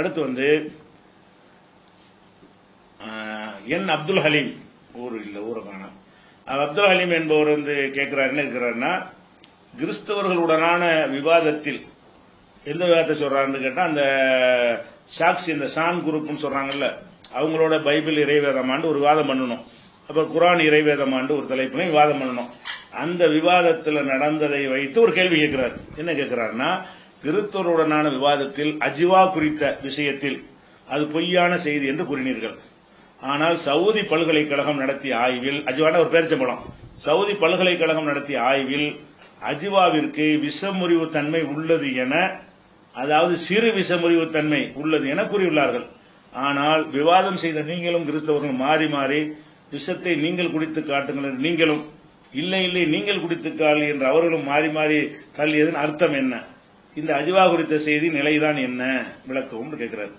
அடுத்து வந்து என் அப்துல் ஹலீம். ஊர் இல்லை ஊரை அப்துல் ஹலீம் என்பவர் வந்து கேட்கிறார் என்ன இருக்கிறாருன்னா கிறிஸ்தவர்களுடனான விவாதத்தில் எந்த விவாதத்தை சொல்றாருன்னு கேட்டால் அந்த சாக்சி இந்த சான் குரூப்னு சொல்றாங்கல்ல அவங்களோட பைபிள் இறைவேதமாண்டு ஒரு விவாதம் பண்ணணும். அப்போ குரான் இறைவேதமாண்டு ஒரு தலைப்புல விவாதம் பண்ணணும். அந்த விவாதத்தில் நடந்ததை வைத்து ஒரு கேள்வி கேட்கிறார் என்ன கேட்கிறாருன்னா கிறிஸ்தவருடனான விவாதத்தில் அஜிவா குறித்த விஷயத்தில் அது பொய்யான செய்தி என்று கூறினீர்கள். ஆனால் சவுதி பல்கலைக்கழகம் நடத்திய ஆய்வில் அஜிவான ஒரு பேரிச்சம்பளம் சவுதி பல்கலைக்கழகம் நடத்திய ஆய்வில் அஜிவாவிற்கு விஷமுறிவு தன்மை உள்ளது என அதாவது சிறு விஷமுறிவு தன்மை உள்ளது என கூறியுள்ளார்கள். ஆனால் விவாதம் செய்த நீங்களும் கிறிஸ்தவர்கள் மாறி மாறி விஷத்தை நீங்கள் குடித்து காட்டுங்கள் என்று நீங்களும் இல்லை இல்லை நீங்கள் குடித்து காலி என்று அவர்களும் மாறி மாறி தள்ளியதன் அர்த்தம் என்ன? இந்த அஜிவா குறித்த செய்தி நிலைதான் என்ன? விளக்கவும் கேட்கிறார்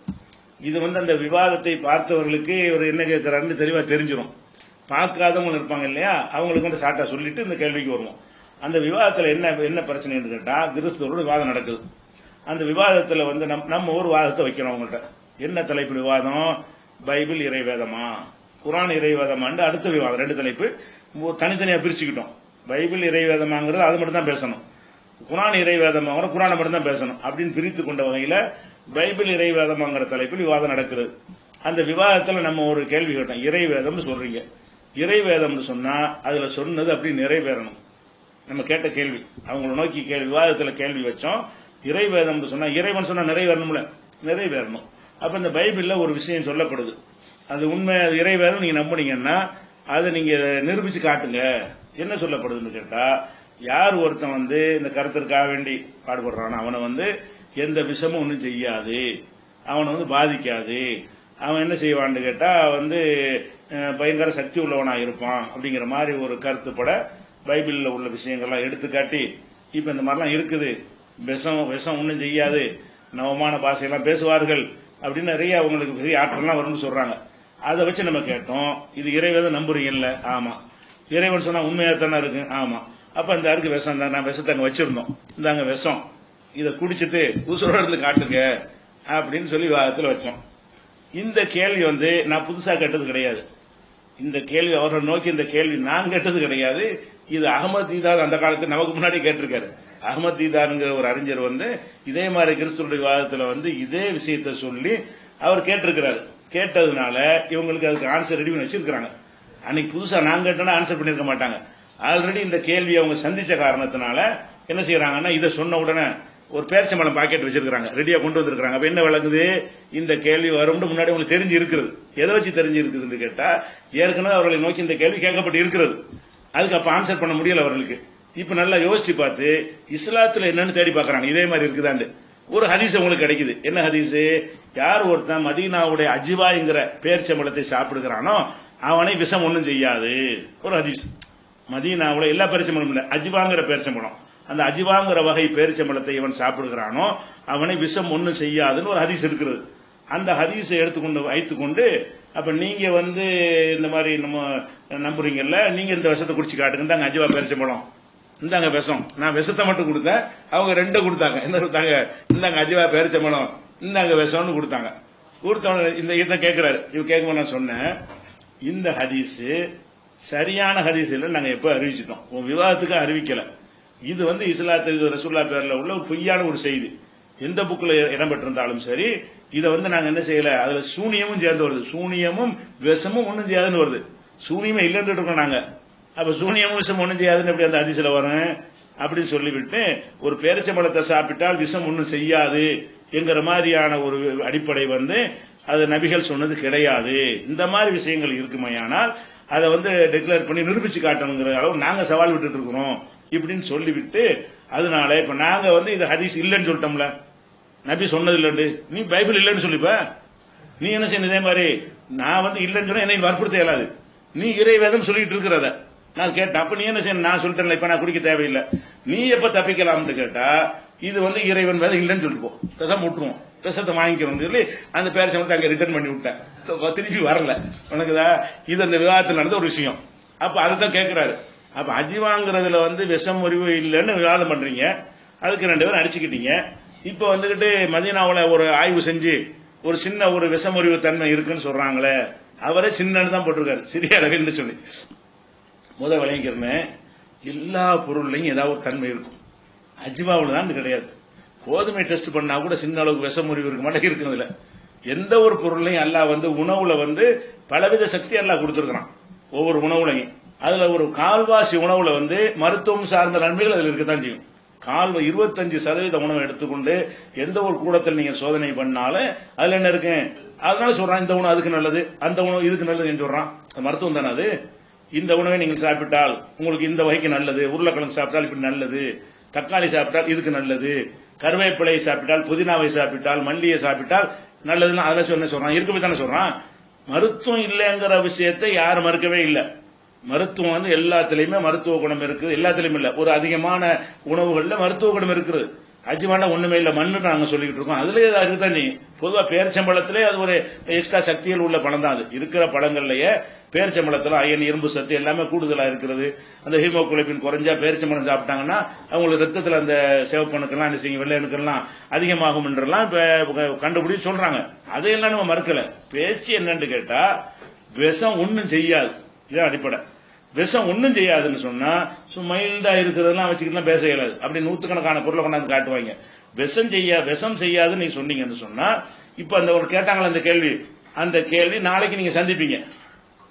இது வந்து அந்த விவாதத்தை பார்த்தவர்களுக்கு இவர் என்ன கேட்கிறாருன்னு தெளிவா தெரிஞ்சிடும் பார்க்காதவங்க இருப்பாங்க இல்லையா? அவங்களுக்கு வந்து சாட்டா சொல்லிட்டு இந்த கேள்விக்கு வருவோம். அந்த விவாதத்தில் என்ன என்ன பிரச்சனைன்னு கேட்டால் கிறிஸ்தவரோட விவாதம் நடக்குது. அந்த விவாதத்தில் வந்து நம் நம்ம ஒரு வாதத்தை வைக்கிறோம் அவங்கள்ட்ட. என்ன தலைப்பு விவாதம்? பைபிள் இறைவேதமா? குரான் இறைவேதமாண்டு அடுத்த விவாதம். ரெண்டு தலைப்பு. தனித்தனியாக பிரிச்சுக்கிட்டோம். பைபிள் இறைவேதமாங்கிறது அது மட்டும் தான் பேசணும். குரான் இறைவேதமாக குரானை மட்டும் தான் பேசணும் அப்படின்னு பிரித்து கொண்ட வகையில பைபிள் இறைவேதமாங்கிற தலைப்பில் விவாதம் நடக்குது அந்த விவாதத்தில் நம்ம ஒரு கேள்வி கேட்டோம். இறைவேதம்னு சொல்றீங்க. இறைவேதம்னு சொன்னா அதுல சொன்னது அப்படி நிறைவேறணும். நம்ம கேட்ட கேள்வி. அவங்கள நோக்கி கேள்வி விவாதத்தில் கேள்வி வச்சோம். இறைவேதம்னு சொன்னா இறைவன் சொன்னா நிறைவேறணும்ல? நிறைவேறணும். அப்ப இந்த பைபிள்ல ஒரு விஷயம் சொல்லப்படுது. அது உண்மை அது இறைவேதம் நீங்க நம்புனீங்கன்னா அதை நீங்க நிரூபிச்சு காட்டுங்க. என்ன சொல்லப்படுதுன்னு கேட்டா யார் ஒருத்தன் வந்து இந்த கருத்திற்காக வேண்டி பாடுபடுறான் அவனை வந்து எந்த விஷமும் ஒன்றும் செய்யாது. அவனை வந்து பாதிக்காது. அவன் என்ன செய்வான்னு கேட்டா வந்து பயங்கர சக்தி உள்ளவனா இருப்பான் அப்படிங்கிற மாதிரி ஒரு கருத்துப்பட பைபிளில் உள்ள விஷயங்கள்லாம் எடுத்துக்காட்டி இப்போ இப்ப இந்த மாதிரிலாம் இருக்குது. விஷம் விஷம் ஒன்றும் செய்யாது. நவமான பாஷையெல்லாம் பேசுவார்கள் அப்படின்னு நிறைய அவங்களுக்கு பெரிய ஆற்றல்லாம் வரும்னு சொல்றாங்க. அதை வச்சு நம்ம கேட்டோம். இது இறைவன் நம்புறீங்கல்ல? ஆமா. இறைவன் சொன்னா உண்மையாக தானே இருக்கு? ஆமா. அப்ப இந்த அருக்கு விஷம் தான். நான் விஷத்தை அங்க வச்சிருந்தோம். இந்தாங்க விஷம். இதை குடிச்சிட்டு உசுரோட இருந்து காட்டுங்க அப்படின்னு சொல்லி விவாதத்தில் வச்சோம். இந்த கேள்வி வந்து நான் புதுசா கேட்டது கிடையாது. இந்த கேள்வி அவரை நோக்கி இந்த கேள்வி நான் கேட்டது கிடையாது. இது அகமது தீதார் அந்த காலத்தில் நமக்கு முன்னாடி கேட்டிருக்காரு. அகமது தீதாருங்கிற ஒரு அறிஞர் வந்து இதே மாதிரி கிறிஸ்துவனுடைய விவாதத்துல வந்து இதே விஷயத்தை சொல்லி அவர் கேட்டிருக்கிறாரு. கேட்டதுனால இவங்களுக்கு அதுக்கு ஆன்சர் ரெடி பண்ணி வச்சிருக்கிறாங்க. அன்னைக்கு புதுசா நான் கேட்டேன்னா ஆன்சர் பண்ணிருக்க மாட்டாங்க. ஆல்ரெடி இந்த கேள்வி அவங்க சந்திச்ச காரணத்தினால என்ன செய்யறாங்கன்னா இதை சொன்ன உடனே ஒரு பேரிச்சம்பழம் பாக்கெட் வச்சிருக்காங்க ரெடியா கொண்டு வந்திருக்காங்க அப்ப என்ன விளங்குது? இந்த கேள்வி வரும்னு முன்னாடி உங்களுக்கு தெரிஞ்சு இருக்குது. எதை வச்சு தெரிஞ்சு இருக்குதுன்னு கேட்டா ஏற்கனவே அவர்களை நோக்கி இந்த கேள்வி கேட்கப்பட்டு இருக்கிறது. அதுக்கு அப்ப ஆன்சர் பண்ண முடியல அவர்களுக்கு. இப்ப நல்லா யோசிச்சு பார்த்து இஸ்லாத்துல என்னன்னு தேடி பாக்குறாங்க இதே மாதிரி இருக்குதாண்டு. ஒரு ஹதீஸ் உங்களுக்கு கிடைக்குது. என்ன ஹதீஸ்? யார் ஒருத்தன் மதீனாவுடைய அஜிவாங்கிற பேரிச்சம்பழத்தை சாப்பிடுகிறானோ அவனை விஷம் ஒன்றும் செய்யாது. ஒரு ஹதீஸ். மதீனாவில் எல்லா பேரிச்சம்பழம் இல்லை. அஜிவாங்கிற பேரிச்சம்பழம் அந்த அஜிவாங்கிற வகை பேரிச்சம்பழத்தை இவன் சாப்பிடுகிறானோ அவனை விஷம் ஒன்றும் செய்யாதுன்னு ஒரு ஹதீஸ் இருக்கிறது அந்த ஹதீஸை எடுத்துக்கொண்டு வைத்துக்கொண்டு அப்போ நீங்கள் வந்து இந்த மாதிரி நம்ம நம்புறீங்கல்ல நீங்கள் இந்த விஷத்தை குடிச்சு காட்டுங்க. இந்தாங்க அஜிவா பேரிச்சம்பழம் இந்தாங்க விஷம். நான் விஷத்தை மட்டும் கொடுத்தேன். அவங்க ரெண்டை கொடுத்தாங்க. என்ன கொடுத்தாங்க? இந்தாங்க அஜிவா பேரிச்சம்பழம் இந்தாங்க விஷம்னு கொடுத்தாங்க. கொடுத்தவன இந்த இதை கேட்குறாரு இவ கேட்கும்போது நான் சொன்னேன் இந்த ஹதீஸு சரியான ஹதீஸ் இல்லை நாங்கள் எப்போ அறிவிச்சிட்டோம். உன் விவாதத்துக்கு அறிவிக்கலை. இது வந்து இஸ்லாத்து ரசூல்லா பேரில் உள்ள ஒரு பொய்யான ஒரு செய்தி. எந்த புக்கில் இடம்பெற்றிருந்தாலும் சரி இதை வந்து நாங்கள் என்ன செய்யலை? அதில் சூனியமும் சேர்ந்து வருது. சூனியமும் விஷமும் ஒன்றும் செய்யாதுன்னு வருது. சூனியமே இல்லைன்னு இருக்கோம் நாங்கள் அப்போ சூனியமும் விஷம் ஒன்றும் செய்யாதுன்னு எப்படி அந்த அதிசயில் வரும்? அப்படின்னு சொல்லிவிட்டு ஒரு பேரிச்சம்பழத்தை சாப்பிட்டால் விஷம் ஒன்றும் செய்யாது என்கிற மாதிரியான ஒரு அடிப்படை வந்து அது நபிகள் சொன்னது கிடையாது. இந்த மாதிரி விஷயங்கள் இருக்குமையானால் அதை வந்து டிக்ளேர் பண்ணி நிரூபிச்சு காட்டணுங்கிற அளவு நாங்கள் சவால் விட்டுட்டு இருக்கிறோம் இப்படின்னு சொல்லிவிட்டு அதனால இப்போ நாங்கள் வந்து இது ஹதீஸ் இல்லைன்னு சொல்லிட்டோம்ல. நபி சொன்னது இல்லைண்டு. நீ பைபிள் இல்லைன்னு சொல்லிப்ப. நீ என்ன செய்யணும் இதே மாதிரி? நான் வந்து இல்லைன்னு சொன்னா என்னை வற்புறுத்த இயலாது. நீ இறைவேதம் சொல்லிட்டு இருக்கிறத நான் கேட்டேன். அப்ப நீ என்ன செய்யணும்? நான் சொல்லிட்டேன்ல இப்ப நான் குடிக்க தேவையில்லை. நீ எப்ப தப்பிக்கலாம்னு கேட்டா இது வந்து இறைவன் வேதம் இல்லைன்னு சொல்லிட்டு போ. விட்டுருவோம் விஷத்தை வாங்கிக்கணும்னு சொல்லி அந்த பேர் சமத்தை அங்கே ரிட்டர்ன் பண்ணி விட்டேன். திருப்பி வரல. உனக்குதா? இது அந்த விவாதத்தில் நடந்த ஒரு விஷயம். அப்போ அதை தான் கேட்குறாரு அப்போ அஜிவாங்கிறதுல வந்து விஷம் முறிவு இல்லைன்னு விவாதம் பண்ணுறீங்க அதுக்கு ரெண்டு பேரும் அடிச்சுக்கிட்டீங்க. இப்போ வந்துக்கிட்டு மதீனாவுல ஒரு ஆய்வு செஞ்சு ஒரு சின்ன ஒரு விஷமுறிவு தன்மை இருக்குன்னு சொல்கிறாங்களே அவரே சின்னன்னு தான் போட்டிருக்காரு. சிறிய அளவில் சொல்லி. முத விளைவிக்கிறேன்னு எல்லா பொருள்லையும் ஏதாவது ஒரு தன்மை இருக்கும். அஜிவாவில் தான் கிடையாது. கோதுமை டெஸ்ட் பண்ணா கூட சின்ன அளவுக்கு விஷமுறிவு இருக்க மாட்டே இருக்கிறதுல. எந்த ஒரு பொருளையும் அல்லாஹ் வந்து உணவுல வந்து பலவித சக்தி அல்லாஹ் கொடுத்துருக்கிறான். ஒவ்வொரு உணவுலையும். அதுல ஒரு கால்வாசி உணவுல வந்து மருத்துவம் சார்ந்த நன்மைகள் அதில் இருக்கத்தான் செய்யும். கால் இருபத்தஞ்சு சதவீத உணவை எடுத்துக்கொண்டு எந்த ஒரு கூடத்தில் நீங்க சோதனை பண்ணாலும் அதுல என்ன இருக்கு? அதனால சொல்றான் இந்த உணவு அதுக்கு நல்லது அந்த உணவு இதுக்கு நல்லதுன்னு சொல்றான். அந்த மருத்துவம் தானே அது? இந்த உணவை நீங்கள் சாப்பிட்டால் உங்களுக்கு இந்த வகைக்கு நல்லது உருளைக்கிழங்கு சாப்பிட்டால் இப்படி நல்லது தக்காளி சாப்பிட்டால் இதுக்கு நல்லது. கருவேப்பிலை சாப்பிட்டால் புதினாவை சாப்பிட்டால் மல்லியை சாப்பிட்டால் நல்லதுன்னு அதெல்லாம் சொன்ன சொல்றான். இருக்கவே தானே சொல்றான். மருத்துவம் இல்லைங்கிற விஷயத்தை யாரும் மறுக்கவே இல்லை. மருத்துவம் வந்து எல்லாத்துலேயுமே மருத்துவ குணம் இருக்குது எல்லாத்துலயும் இல்ல. ஒரு அதிகமான உணவுகள்ல மருத்துவ குணம் இருக்குது அஜ்வானா ஒண்ணுமே இல்ல மண்ணு நாங்க சொல்லிக்கிட்டு இருக்கோம். அதுலயே அது தண்ணி பொதுவா பேரிச்சம்பழத்திலே அது ஒரு எஸ்கா சக்திகள் உள்ள பழம் தான் அது. இருக்கிற பழங்கள்லயே பேரிச்சம்பழத்துல அயன் இரும்பு சத்து எல்லாமே கூடுதலா இருக்கிறது. அந்த ஹீமோகுளோபின் குறைஞ்சா பேரிச்சம்பழம் சாப்பிட்டாங்கன்னா அவங்களுக்கு ரத்தத்துல அந்த சிவப்பணுக்கெல்லாம் என்ன செய்யும் வெள்ளையணுக்கெல்லாம் அதிகமாகும் என்றெல்லாம் கண்டுபிடிச்சு சொல்றாங்க. அதையெல்லாம் நம்ம மறுக்கல. பேச்சு என்னன்னு கேட்டா விஷம் ஒன்றும் செய்யாது. இதான் அடிப்படை. விஷம் ஒன்றும் செய்யாதுன்னு சொன்னா மைல்டா இருக்கிறதெல்லாம் வச்சுக்கிட்டு பேச இயலாது. அப்படி நூற்றுக்கணக்கான பொருளை கொண்டாந்து காட்டுவாங்க. விஷம் செய்யா விஷம் செய்யாதுன்னு நீ சொன்னீங்கன்னு சொன்னா இப்போ அந்த ஒரு கேட்டாங்களே அந்த கேள்வி. அந்த கேள்வி நாளைக்கு நீங்க சந்திப்பீங்க.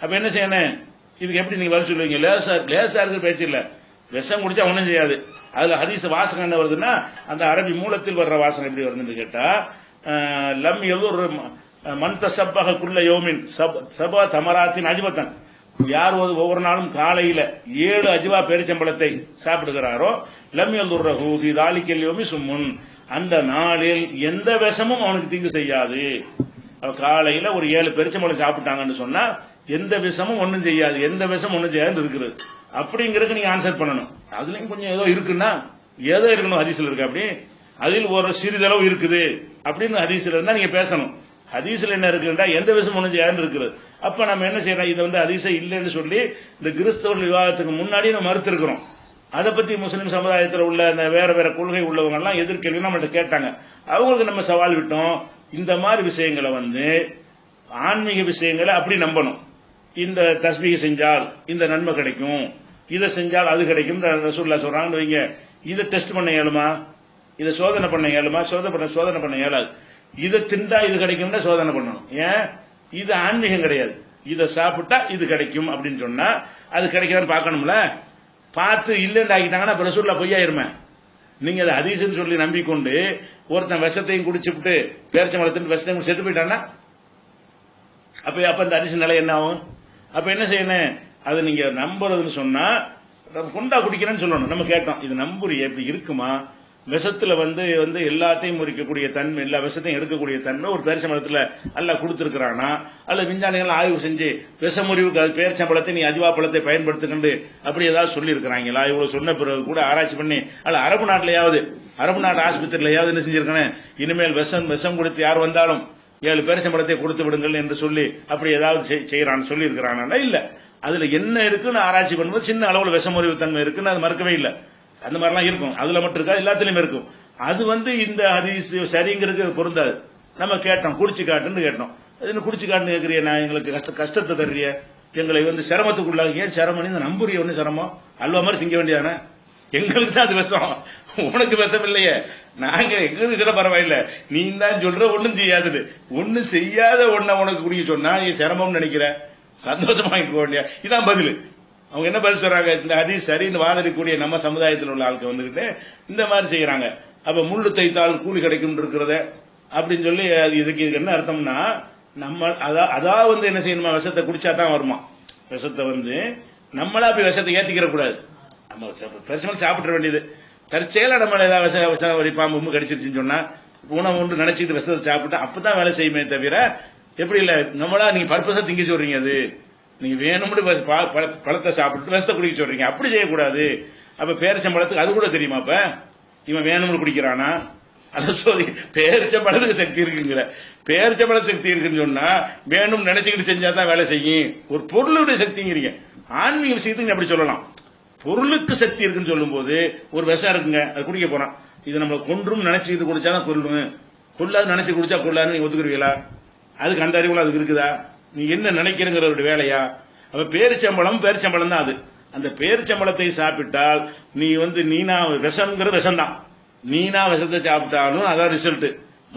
அப்ப என்ன செய்யணும்? இதுக்கு எப்படி நீங்க வர சொல்லுவீங்க? லேசா லேசா இருக்கிற பேச்சு இல்ல. விஷம் குடிச்சா ஒண்ணும் செய்யாது. அதுல ஹதீஸ் வாசகம் என்ன வருதுன்னா அந்த அரபி மூலத்தில் வர்ற வாசகம் எப்படி வருதுன்னு கேட்டா லம் லம் ஒரு மன் தசப்பக குள்ள யோமின் சப- சபா தமராத்தின் அஜிபத்தன். யார் ஒரு- ஒவ்வொரு நாளும் காலையில ஏழு அஜிவா பேரிச்சம்பழத்தை சாப்பிடுகிறாரோ லம் எல்லோர் ஹூசி தாலிக்கல் சும்முன். அந்த நாளில் எந்த விஷமும் அவனுக்கு தீங்கு செய்யாது. காலையில ஒரு ஏழு பெருச்சம்பழம் சாப்பிட்டாங்கன்னு சொன்னா எந்த விஷமும் ஒன்றும் செய்யாது எந்த விஷம் ஒண்ணும் செய்யாது இருக்குது. அப்படிங்கறதுக்கு நீங்க ஆன்சர் பண்ணணும். அதுலயும் கொஞ்சம் ஏதோ இருக்குன்னா ஏதோ இருக்கணும் ஹதீஸ்ல இருக்கு அப்படி. அதில் ஒரு சிறிதளவு இருக்குது. அப்படின்னு ஹதீஸ்ல இருந்தா நீங்க பேசணும். ஹதீஸ்ல என்ன இருக்குன்னா எந்த விஷம் ஒண்ணும் செய்யாதுன்னு இருக்குது. அப்ப நம்ம என்ன செய்யறோம்? இதை வந்து அதிசயம் இல்லைன்னு சொல்லி இந்த கிறிஸ்தவர்கள் விவாதத்துக்கு முன்னாடி நம்ம மறுத்திருக்கிறோம். அதை பத்தி முஸ்லீம் சமுதாயத்தில் உள்ள அந்த வேற வேற கொள்கை உள்ளவங்க எல்லாம் எதிர்கேள்வி நம்மள்ட்ட கேட்டாங்க. அவங்களுக்கு நம்ம சவால் விட்டோம். இந்த மாதிரி விஷயங்களை வந்து ஆன்மீக விஷயங்களை அப்படி நம்பணும். இந்த தஸ்மீக செஞ்சால் இந்த நன்மை கிடைக்கும். இதை செஞ்சால் அது கிடைக்கும் ரசூல்லா சொல்றாங்கன்னு வைங்க. இதை டெஸ்ட் பண்ண இயலுமா? இதை சோதனை பண்ண இயலுமா? சோதனை பண்ண சோதனை பண்ண இயலாது. இதை திண்டா இது கிடைக்கும்னா சோதனை பண்ணணும். ஏன்? இது ஆன்மீகம் கிடையாது. இதை சாப்பிட்டா இது கிடைக்கும் அப்படின்னு சொன்னா அது கிடைக்குதான்னு பார்க்கணும்ல? பார்த்து இல்லைன்னு ஆகிட்டாங்கன்னா அப்ப பொய்யாயிருமே. நீங்க அதை அதிசன்னு சொல்லி நம்பிக்கொண்டு ஒருத்தன் விஷத்தையும் குடிச்சுவிட்டு வளர்த்துட்டு விஷத்தையும் செத்து போயிட்டான்னா? அப்ப அப்ப இந்த அதிசன் நிலை என்ன ஆகும்? அப்ப என்ன செய்யணும்? அது நீங்க நம்புறதுன்னு சொன்னா நம்ம கொண்டா குடிக்கிறேன்னு சொல்லணும். நம்ம கேட்டோம் இது நம்புறிய இப்படி இருக்குமா? விஷத்துல வந்து வந்து எல்லாத்தையும் முறிக்கக்கூடிய தன்மை எல்லா விஷத்தையும் எடுக்கக்கூடிய தன்மை ஒரு பேரிச்சம்பழத்துல அல்ல கொடுத்துருக்கிறானா? அல்ல விஞ்ஞானிகள் ஆய்வு செஞ்சு விஷமுறிவுக்கு அது பேரிச்சம்பழத்தை நீ அஜிவா பழத்தை பயன்படுத்துக்கண்டு அப்படி ஏதாவது சொல்லியிருக்கிறாங்களா? இவ்வளவு சொன்ன பிறகு கூட ஆராய்ச்சி பண்ணி அல்ல அரபு நாட்டிலேயாவது அரபு நாட்டு ஆஸ்பத்திரியிலையாவது என்ன செஞ்சிருக்கானே? இனிமேல் விஷம் விஷம் கொடுத்து யார் வந்தாலும் ஏழு பேரிச்சம்பழத்தை கொடுத்து விடுங்கள் என்று சொல்லி அப்படி ஏதாவது செய்- செய்யறான்னு சொல்லியிருக்கிறானா இல்ல. அதுல என்ன இருக்குன்னு ஆராய்ச்சி பண்ணும்போது சின்ன அளவுல விஷமுறிவு தன்மை இருக்குன்னு அது மறுக்கவே இல்லை. அந்த மாதிரிலாம் இருக்கும். அதுல மட்டும் இருக்காது எல்லாத்துலயும் இருக்கும். அது வந்து இந்த ஹதீஸ் சரிங்கிறது பொருந்தாது. நம்ம கேட்டோம் குடிச்சு காட்டுன்னு கேட்டோம். என்ன குடிச்சு காட்டுன்னு கேட்கறிய? நான் எங்களுக்கு கஷ்ட கஷ்டத்தை தர்றிய. எங்களை வந்து சிரமத்துக்குள்ளாக ஏன் சிரமம்? இந்த நம்புறிய ஒண்ணு சிரமம்? அல்வா மாதிரி திங்க வேண்டியதானே? எங்களுக்கு தான் அது விஷம். உனக்கு விஷம் இல்லையே. நாங்க எங்களுக்கு சொல்ல பரவாயில்ல. நீ தான் சொல்ற ஒண்ணும் செய்யாதுன்னு ஒண்ணும் செய்யாத ஒண்ண உனக்கு குடிக்க சொன்னா நீ சிரமம்னு நினைக்கிற. சந்தோஷமா போக வேண்டிய இதான் பதில். அவங்க என்ன பதில் சொல்றாங்க? இந்த அதி சரின்னு வாதிடக்கூடிய நம்ம சமுதாயத்தில் உள்ள ஆட்கள் வந்துகிட்டு இந்த மாதிரி செய்யறாங்க. அப்ப முள்ளு தைத்தால் கூலி கிடைக்கும் இருக்கிறத அப்படின்னு சொல்லி அது இதுக்கு இதுக்கு என்ன அர்த்தம்னா நம்ம அதா அதா வந்து என்ன செய்யணுமா? விஷத்தை குடிச்சா தான் வருமா? விஷத்தை வந்து நம்மளா அப்படி விஷத்தை ஏத்திக்கிற கூடாது. நம்ம பிரச்சனை சாப்பிட வேண்டியது. தற்செயலா நம்மள ஏதாவது விஷ விஷ ஒரு பாம்பு கடிச்சிருச்சுன்னு சொன்னா உணவு ஒன்று நினைச்சிட்டு விஷத்தை சாப்பிட்டா அப்பதான் வேலை செய்யுமே தவிர எப்படி இல்ல? நம்மளா நீங்க பர்பஸா திங்க சொல்றீங்க அது. நீங்க வேணும்னு ப- பழ- பழத்தை சாப்பிட்டு விஷத்தை குடிக்க சொல்றீங்க. அப்படி செய்யக்கூடாது. அப்ப பேரிச்சம்பழத்துக்கு அது கூட தெரியுமா அப்ப? இவன் வேணும்னு குடிக்கிறானா? அதை பேரிச்சம்பழத்துக்கு சக்தி இருக்குங்கிற. பேரிச்சம்பழ சக்தி இருக்குன்னு சொன்னா வேணும் நினைச்சுக்கிட்டு செஞ்சா தான் வேலை செய்யும். ஒரு பொருளுடைய சக்திங்கிறீங்க. ஆன்மீக விஷயத்துக்கு அப்படி சொல்லலாம். பொருளுக்கு சக்தி இருக்குன்னு சொல்லும்போது ஒரு விஷம் இருக்குங்க அது குடிக்க போறான். இது நம்மளை கொன்றும் நினைச்சு இது குடிச்சாதான் கொல்லும் கொள்ளாது நினைச்சு குடிச்சா கொள்ளாதுன்னு நீங்க ஒத்துக்குருவீங்களா அதுக்கு அந்த அறிவுல அதுக்கு இருக்குதா? நீ என்ன நினைக்கிறங்கிறத வேலையா? அப்ப பேரிச்சம்பளம் பேரிச்சம்பளம் தான் அது. அந்த பேரிச்சம்பளத்தை சாப்பிட்டால் நீ வந்து நீனா விஷம்ங்கிற விஷம் தான் நீனா விஷத்தை சாப்பிட்டாலும் அதான் ரிசல்ட்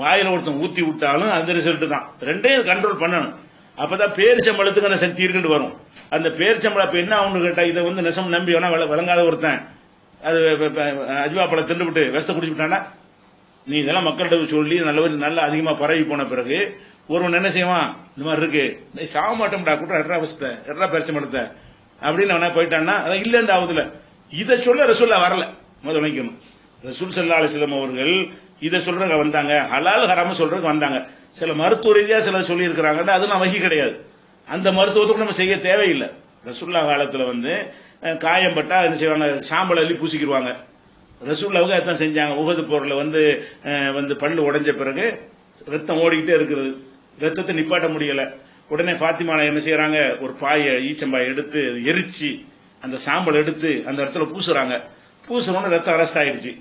வாயில ஒருத்தன் ஊத்தி விட்டாலும் அந்த ரிசல்ட் தான். ரெண்டையும் கண்ட்ரோல் பண்ணணும். அப்பதான் பேரிச்சம்பளத்துக்கு அந்த சக்தி இருக்குன்னு வரும். அந்த பேரிச்சம்பளம் இப்ப என்ன ஆகும்னு கேட்டா இதை வந்து நெசம் நம்பி வேணா வழங்காத விளங்காத ஒருத்தன். அது அஜிவா பழம் தின்னு விட்டு விஷத்தை குடிச்சு விட்டானா நீ இதெல்லாம் மக்கள்கிட்ட சொல்லி நல்ல நல்லா அதிகமா பரவி போன பிறகு ஒருவன் என்ன செய்வான்? இந்த மாதிரி இருக்கு. சாக மாட்டோம்டா கூட்டம் எட்ரா வசத்தை எட்ரா பரிச்சை மடத்த அப்படின்னு அவனா போயிட்டான்னா அதான் இல்லைன்னு ஆகுதுல இதை சொல்ல ரசூல்லா வரல. முதல் வைக்கணும் ரசூல் சல்லா அலிஸ்லாம் அவர்கள் இதை சொல்றவங்க வந்தாங்க. ஹலால் ஹராம சொல்றதுக்கு வந்தாங்க. சில மருத்துவ ரீதியாக சில சொல்லி அது நான் வகி கிடையாது. அந்த மருத்துவத்துக்கு நம்ம செய்ய தேவையில்லை. ரசுல்லா காலத்தில் வந்து காயம் பட்டா என்ன செய்வாங்க? சாம்பல் அள்ளி பூசிக்கிடுவாங்க ரசுல்லாவுக்கு அதான் செஞ்சாங்க. உகது பொருளை வந்து வந்து பல்லு உடைஞ்ச பிறகு ரத்தம் ஓடிக்கிட்டே இருக்கிறது ரத்தத்தை நிப்பாட்ட முடியல. உடனே ஃபாத்திமா என்ன செய்யறாங்க? ஒரு பாயை ஈச்சம்பாயை எடுத்து எரிச்சு அந்த சாம்பல் எடுத்து அந்த இடத்துல பூசுறாங்க. பூசுறோன்னு ரத்தம் அரெஸ்ட் ஆயிடுச்சு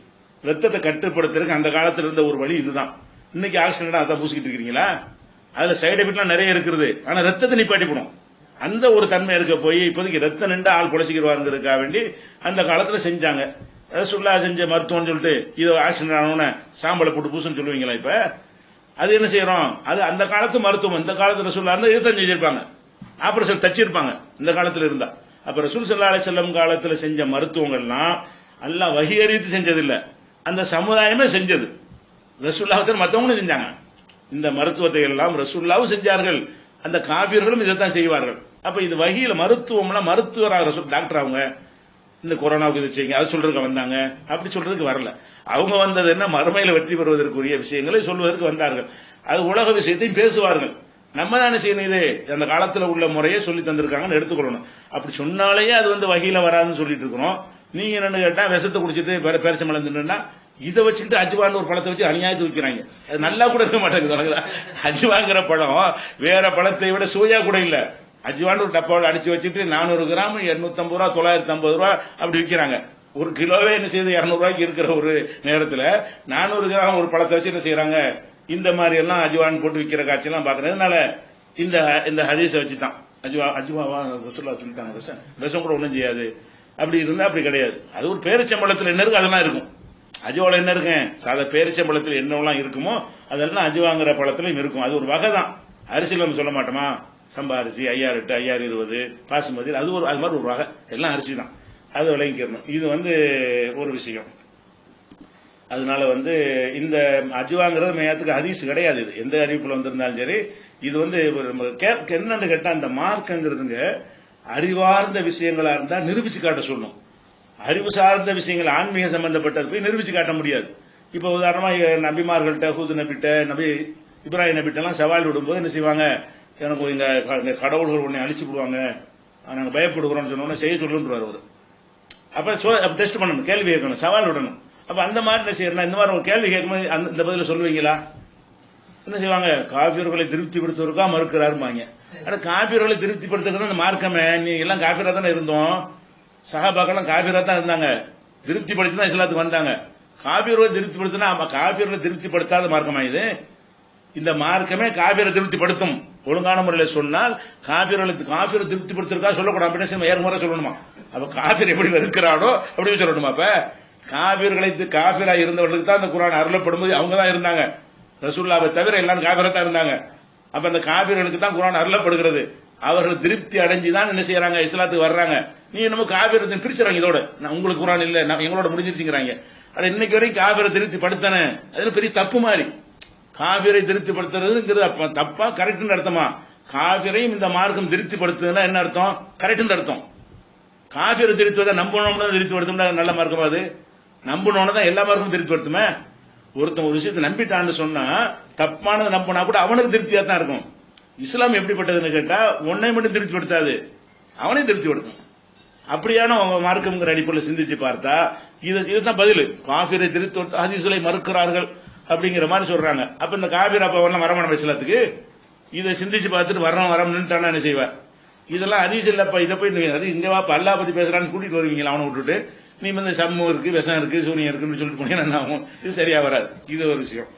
ரத்தத்தை கட்டுப்படுத்துறதுக்கு அந்த காலத்துல இருந்த ஒரு வழி இதுதான். இன்னைக்கு ஆக்சிடென்ட் அதான் பூசிக்கிட்டு இருக்கிறீங்களா? அதுல சைடு எஃபெக்ட்லாம் நிறைய இருக்குது. ஆனா ரத்தத்தை நிப்பாட்டி போடும் அந்த ஒரு தன்மை இருக்க போய் இப்போதைக்கு ரத்தம் நின்று ஆள் பொழைச்சிக்கிடுவாருங்கிறதுக்காக வேண்டி அந்த காலத்துல செஞ்சாங்க. ரசுல்லா செஞ்ச மருத்துவம்னு சொல்லிட்டு இது ஆக்சிடென்ட் ஆனோன்னு சாம்பலை போட்டு பூசுன்னு சொல்லுவீங்களா இப்ப? அது என்ன செய்யறோம்? அது அந்த காலத்து மருத்துவம். இந்த காலத்து ரசூல்லா இருந்தா இதுதான் செஞ்சிருப்பாங்க. ஆபரேஷன் தச்சிருப்பாங்க. இந்த காலத்துல இருந்தா. அப்ப ரசூல் சல்லா அலி செல்லம் காலத்துல செஞ்ச மருத்துவங்கள்லாம் எல்லாம் வகியறித்து செஞ்சதில்லை. அந்த சமுதாயமே செஞ்சது. ரசூல்லாவுக்கு மற்றவங்களும் செஞ்சாங்க. இந்த மருத்துவத்தை எல்லாம் ரசூல்லாவும் செஞ்சார்கள். அந்த காபியர்களும் இதைத்தான் செய்வார்கள். அப்ப இது வகையில் மருத்துவம்லாம் மருத்துவராக டாக்டர் அவங்க இந்த கொரோனாவுக்கு இது செய்யுங்க அதை சொல்றதுக்கு வந்தாங்க. அப்படி சொல்றதுக்கு வரல. அவங்க வந்தது என்ன? மறுமையில வெற்றி பெறுவதற்குரிய விஷயங்களை சொல்வதற்கு வந்தார்கள். அது உலக விஷயத்தையும் பேசுவார்கள். நம்ம தானே செய்யணும் இது? அந்த காலத்தில் உள்ள முறையை சொல்லி தந்திருக்காங்கன்னு எடுத்துக்கொள்ளணும். அப்படி சொன்னாலேயே அது வந்து வகையில வராதுன்னு சொல்லிட்டு இருக்கிறோம். நீங்க என்னன்னு கேட்டா விஷத்தை குடிச்சிட்டு பேரச்சம் பேரச்ச இதை வச்சுக்கிட்டு அஜ்வான்னு ஒரு பழத்தை வச்சு அநியாயத்து வைக்கிறாங்க அது நல்லா கூட இருக்க மாட்டேங்குது உனக்கு அஜ்வாங்கிற பழம் வேற பழத்தை விட சுவையா கூட இல்ல. அஜ்வான் ஒரு டப்பாவில் அடிச்சு வச்சுட்டு நானூறு கிராம் எண்ணூத்தம்பது ரூபா தொள்ளாயிரத்தி ஐம்பது ரூபா அப்படி விற்கிறாங்க ஒரு கிலோவே என்ன செய்யுது இரநூறுவாய்க்கு இருக்கிற ஒரு நேரத்தில் நானூறு கிராம் ஒரு பழத்தை வச்சு என்ன செய்யறாங்க இந்த மாதிரி எல்லாம் அஜுவான் போட்டு விற்கிற காட்சியெல்லாம் பாக்குறேன் அதனால இந்த இந்த ஹதீஸை வச்சு தான் அஜுவா அஜுவாவா ரசுல்லா சொல்லிட்டாங்க ரசம். ரசம் கூட ஒன்றும் செய்யாது. அப்படி இருந்தா அப்படி கிடையாது. அது ஒரு பேரிச்சம்பளத்தில் என்ன இருக்கு? அதெல்லாம் இருக்கும். அஜுவால என்ன இருக்கும் சாத பேரிச்சம்பழத்தில் என்னவெல்லாம் இருக்குமோ அதெல்லாம் அஜுவாங்கிற பழத்திலும் இருக்கும். அது ஒரு வகை தான். அரிசியில் நம்ம சொல்ல மாட்டோமா? சம்பா அரிசி ஐயாறு எட்டு ஐயாறு இருபது பாசுமதி அது ஒரு அது மாதிரி ஒரு வகை. எல்லாம் அரிசி தான். அது விளங்கிக்கிறணும் இது வந்து ஒரு விஷயம். அதனால வந்து இந்த அஜுவாங்கிறது மையத்துக்கு ஹதீஸ் கிடையாது இது. எந்த அறிவிப்பில் வந்திருந்தாலும் சரி இது வந்து ஒரு நம்ம என்னன்னு கேட்டால் அந்த மார்க்கங்கிறதுங்க அறிவார்ந்த விஷயங்களா இருந்தால் நிரூபிச்சு காட்ட சொல்லணும். அறிவு சார்ந்த விஷயங்கள் ஆன்மீக சம்பந்தப்பட்டது போய் நிரூபிச்சு காட்ட முடியாது. இப்போ உதாரணமாக நபிமார்கள்ட்ட ஹூது நபிட்ட நபி இப்ராஹிம் நபிட்டெல்லாம் சவால் விடும்போது என்ன செய்வாங்க? எனக்கு இங்கே கடவுள்கள் உன்னை அழிச்சு விடுவாங்க. நாங்கள் பயப்படுகிறோம்னு சொன்னோன்னே செய்ய சொல்லுன்றார் அவர். அப்ப டெஸ்ட் பண்ணணும் கேள்வி கேட்கணும் சவால் விடணும். அப்ப அந்த மாதிரி என்ன செய்யணும் இந்த மாதிரி ஒரு கேள்வி கேட்கும்போது அந்த இந்த பதில சொல்லுவீங்களா? என்ன செய்வாங்க? காபியர்களை திருப்திப்படுத்துவதற்கா மறுக்கிறாருமாங்க ஆனா காபியர்களை திருப்திப்படுத்துறது அந்த மார்க்கமே நீ எல்லாம் காபியரா தானே இருந்தோம். சகாபாக்கெல்லாம் காபியரா தான் இருந்தாங்க. திருப்திப்படுத்தி தான் இஸ்லாத்துக்கு வந்தாங்க. காபியர்களை திருப்திப்படுத்தினா அப்ப காபியர்களை திருப்திப்படுத்தாத மார்க்கமா இது? இந்த மார்க்கமே காபியரை திருப்திப்படுத்தும். ஒழுங்கான முறையில் சொன்னால் காபியர்களுக்கு காபியரை திருப்திப்படுத்திருக்கா சொல்லக்கூடாது. அப்படின்னு சொல்லி சொல்லணுமா அப்ப காபிர் எப்படி இருக்கிறானோ அப்படின்னு சொல்லணுமா அப்ப? காபியர்களை காபிரா இருந்தவர்களுக்கு தான் அந்த குரான் அருளப்படும் போது அவங்க தான் இருந்தாங்க. ரசூல்லாவை தவிர எல்லாரும் காபிரா தான் இருந்தாங்க. அப்ப அந்த காபிர்களுக்கு தான் குரான் அருளப்படுகிறது. அவர்கள் திருப்தி அடைஞ்சு தான் என்ன செய்யறாங்க? இஸ்லாத்துக்கு வர்றாங்க. நீ என்னமோ காபிரத்தை பிரிச்சுறாங்க இதோட. நான் உங்களுக்கு குரான் இல்ல நான் எங்களோட முடிஞ்சிருச்சுங்கிறாங்க. ஆனா இன்னைக்கு வரைக்கும் காபிரை திருப்தி படுத்தானே அது பெரிய தப்பு மாதிரி? காபிரை திருப்திப்படுத்துறதுங்கிறது படுத்துறதுங்கிறது தப்பா கரெக்டுன்னு அர்த்தமா? காபிரையும் இந்த மார்க்கம் திருப்திப்படுத்துதுன்னா என்ன அர்த்தம்? கரெக்டுன்னு அர்த்தம். காபிரை திருத்துவதை நம்பணும்னு திருத்தி அது நல்ல மார்க்கமா அது? நம்பணும்னு தான் எல்லா மார்க்கமும் வருத்துமே ஒருத்தன் ஒரு விஷயத்தை நம்பிட்டான்னு சொன்னா தப்பானதை நம்பினா கூட அவனுக்கு திருப்தியா தான் இருக்கும். இஸ்லாம் எப்படிப்பட்டதுன்னு கேட்டா உன்னை மட்டும் திருப்திப்படுத்தாது அவனையும் திருப்திப்படுத்தும் அப்படியான அவங்க மார்க்கம்ங்கிற அடிப்படையில் சிந்திச்சு பார்த்தா இது இதுதான் பதில். காபிரை திருத்தி ஹதீசுலை மறுக்கிறார்கள் அப்படிங்கிற மாதிரி சொல்றாங்க. அப்ப இந்த காபிர் அப்ப வரலாம் வரமான இஸ்லாத்துக்கு இதை சிந்திச்சு பார்த்துட்டு வரணும் வரணும்னுட்டானா என்ன செய்வேன் இதெல்லாம் ஹதீஸ் இல்லப்பா. இதை போய் நீ அது இங்க வாப்பா அல்லா பத்தி பேசுறான்னு கூட்டிட்டு வருவீங்களா? அவனை விட்டுட்டு. நீ வந்து சம்மு இருக்கு விஷம் இருக்கு சூனியம் இருக்குன்னு சொல்லிட்டு போனீங்கன்னா என்ன ஆகும்? இது சரியா வராது. இது ஒரு விஷயம்.